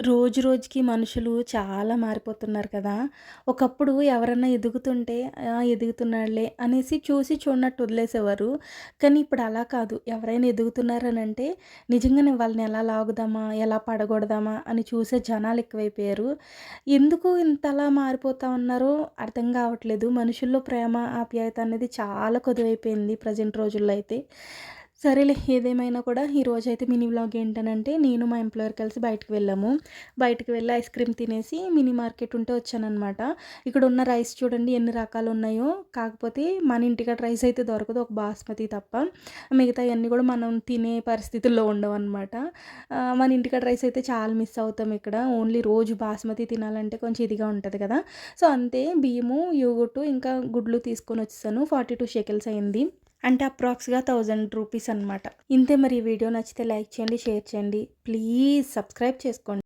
రోజు రోజుకి మనుషులు చాలా మారిపోతున్నారు కదా! ఒకప్పుడు ఎవరన్నా ఎదుగుతుంటే ఎదుగుతున్నాడులే అనేసి చూసి చూడనట్టు వదిలేసేవారు. కానీ ఇప్పుడు అలా కాదు. ఎవరైనా ఎదుగుతున్నారనంటే నిజంగానే వాళ్ళని ఎలా లాగుదామా? ఎలా పడగొడదామా? అని చూసే జనాలు ఎక్కువైపోయారు. ఎందుకు ఇంతలా మారిపోతా ఉన్నారో అర్థం కావట్లేదు. మనుషుల్లో ప్రేమ, ఆప్యాయత అనేది చాలా కొద్దువైపోయింది ప్రజెంట్ రోజుల్లో అయితే. సరేలే ఏదేమైనా కూడా ఈరోజు అయితే మినీ వ్లాగ్ ఏంటనంటే నేను మా ఎంప్లాయర్ కలిసి బయటకు వెళ్ళాము. బయటకు వెళ్ళి ఐస్ క్రీమ్ తినేసి మినీ మార్కెట్ ఉంటే వచ్చాననమాట. ఇక్కడ ఉన్న రైస్ చూడండి ఎన్ని రకాలు ఉన్నాయో. కాకపోతే మన ఇంటికాడ రైస్ అయితే దొరకదు ఒక బాస్మతి తప్ప. మిగతాయన్నీ కూడా మనం తినే పరిస్థితుల్లో ఉండవనమాట. అనమాట మన ఇంటికాడ రైస్ అయితే చాలా మిస్ అవుతాం ఇక్కడ. ఓన్లీ రోజు బాస్మతి తినాలంటే కొంచెం ఇదిగా ఉంటుంది కదా! సో, అంతే బియ్యము, యోగర్టు ఇంకా గుడ్లు తీసుకొని వచ్చేసాను. 42 షెకెల్స్ అయింది. అంటే అప్రాక్స్‌గా థౌజండ్ రూపీస్ అనమాట. ఇంతే మరి వీడియో నచ్చితే లైక్ చేయండి, షేర్ చేయండి. ప్లీజ్ సబ్స్క్రైబ్ చేసుకోండి.